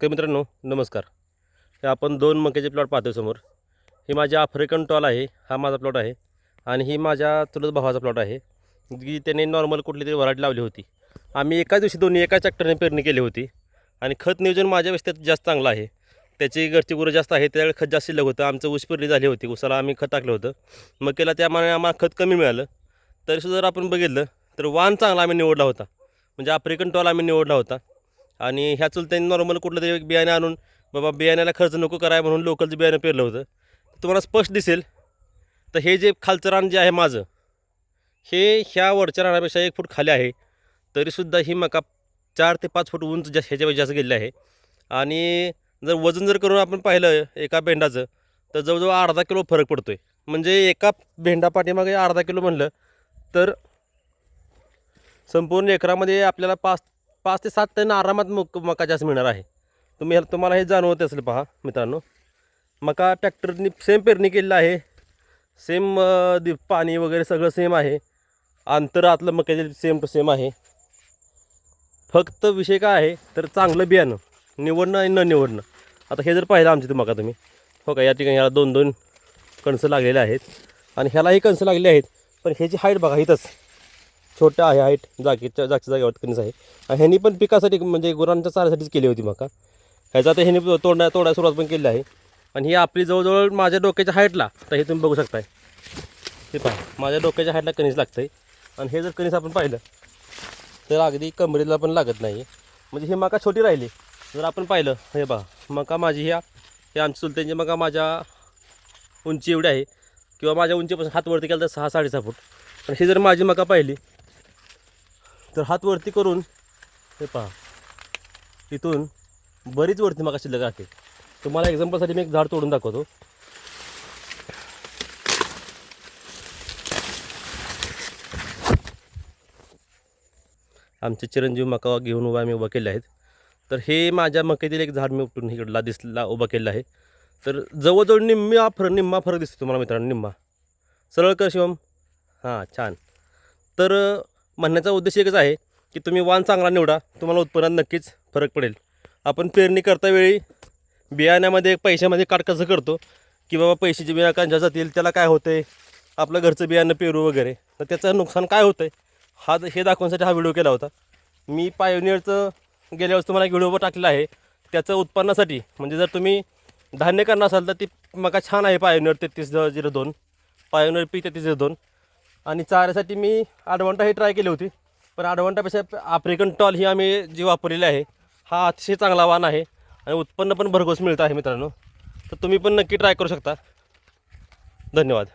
तर मित्रांनो नमस्कार. हे आपण दोन मक्याचे प्लॉट पाहतो समोर. ही माझी आफ्रिकन टॉल आहे हा माझा प्लॉट आहे आणि ही माझ्या चुलत भावाचा प्लॉट आहे की त्याने नॉर्मल कुठली तरी वराट लावली होती. आम्ही एकाच दिवशी दोन्ही एका ट्रॅक्टरने पेरणी केली होती आणि खत नियोजन माझ्या व्यवस्थेत जास्त चांगलं आहे. त्याची घरची गुरं जास्त आहे त्यावेळी खत जास्त शिल्लक होतं आमचं ऊस पेरणी झाली होती उसाला आम्ही खत टाकलं होतं. मकेला त्यामाने आम्हाला खत कमी मिळालं. तरीसुद्धा जर आपण बघितलं तर वाण चांगला आम्ही निवडला होता. म्हणजे आफ्रिकन टॉल आम्ही निवडला होता. आणि ह्या चुलत्यांनी नॉर्मल कुठलं तरी एक बियाणं आणून बाबा बियाण्याला खर्च नको कराय म्हणून लोकलचं बियाणं पेरलं होतं. तुम्हाला स्पष्ट दिसेल तर हे जे खालचं रान जे आहे माझं हे ह्या वरच्या रानापेक्षा एक फूट खाली आहे. तरीसुद्धा ही मका चार ते पाच फूट उंच जास्त ह्याच्यापेक्षा जास्त गेलेली आहे. आणि जर वजन जर करून आपण पाहिलं एका भेंडाचं तर जवळजवळ अर्धा किलो फरक पडतो आहे म्हणजे एका भेंडा पाठीमागे अर्धा किलो म्हणलं तर संपूर्ण एकरामध्ये आपल्याला पाच पाच ते सात टन आरामात मक मका जास्त मिळणार आहे. तुम्ही ह्याला- तुम्हाला हे जाणवत असेल पहा मित्रांनो. मका ट्रॅक्टरनी सेम पेरणी केलेलं आहे. सेम दि पाणी वगैरे सगळं सेम आहे. अंतर आतलं मक्याचे सेम टू सेम आहे. फक्त विषय काय आहे तर चांगलं बियाणं. निवडणं आणि न निवडणं. आता हे जर पाहिलं आमची मका तुम्ही हो का? या ठिकाणी ह्याला दोन दोन कणसं लागलेले आहेत. आणि ह्यालाही कणसं लागलेली आहेत पण ह्याची हाईट बघा इथंच. छोटं आहे हाईट जागेच्या जागच्या जागेवर कणीस आहे. आणि ह्यांनी पण पिकासाठी म्हणजे गुरांच्या चाऱ्यासाठीच केली होती मका. ह्याचा तर ह्यांनी तोडण्या तोडायला सुरुवात पण केली आहे. आणि ही आपली जवळजवळ माझ्या डोक्याच्या हाईटला तर हे तुम्ही बघू शकताय. हे पहा माझ्या डोक्याच्या हाईटला कणीस लागतं आहे आणि हे जर कणीस आपण पाहिलं तर अगदी कमरेला पण लागत नाही म्हणजे ही मका छोटी राहिली. जर आपण पाहिलं हे पहा मका माझी ह्या हे आमची चुलत्यांची मका माझ्या उंची एवढी आहे. किंवा माझ्या उंचीपासून हात वरती केला तर सहा साडेसहा फूट. पण ही जर माझी मका पाहिली तर हात वरती करून हे पहा. इथून बरीच वरती मका शिल्लक राहते. तुम्हाला एक्झाम्पलसाठी मी एक झाड तोडून दाखवतो. आमचे चिरंजीव मका घेऊन उभा आम्ही उभा केले आहेत. तर हे माझ्या मकेतील एक झाड मी उपटून इकडला दिसला उभा केलं आहे. तर जवळजवळ निम्मा फरक निम्मा फरक दिसतो तुम्हाला मित्रांनो निम्मा. सरळ कर शिवम. हां छान. तर म्हणण्याचा उद्देश एकच आहे की तुम्ही वाण चांगला निवडा तुम्हाला उत्पन्नात नक्कीच फरक पडेल. आपण पेरणी करता वेळी बियाण्यामध्ये पैशामध्ये काट कसं करतो? की बाबा पैशाचे बिया कांच्या जातील त्याला काय होतं आहे आपलं घरचं बियाणं पेरू वगैरे. तर त्याचं नुकसान काय होतं आहे हा हे दाखवण्यासाठी हा व्हिडिओ केला होता. मी पायोनियरचं गेल्या वेळेस तुम्हाला एक व्हिडिओ टाकलेला आहे. त्याचं उत्पन्नासाठी म्हणजे जर तुम्ही धान्य करणार असाल तर ती मका छान आहे पायोनियर तेहतीस झिरो दोन. पायोनियर पी तेहतीस झिरो दोन. आणि चाऱ्यासाठी मी आडवंटा ही ट्राय केली होती. पण आडवंटापेक्षा आफ्रिकन टॉल ही आम्ही जी वापरलेली आहे हा अतिशय चांगला वाण आहे आणि उत्पन्न पण भरघोस मिळतं आहे मित्रांनो. तर तुम्ही पण नक्की ट्राय करू शकता. धन्यवाद.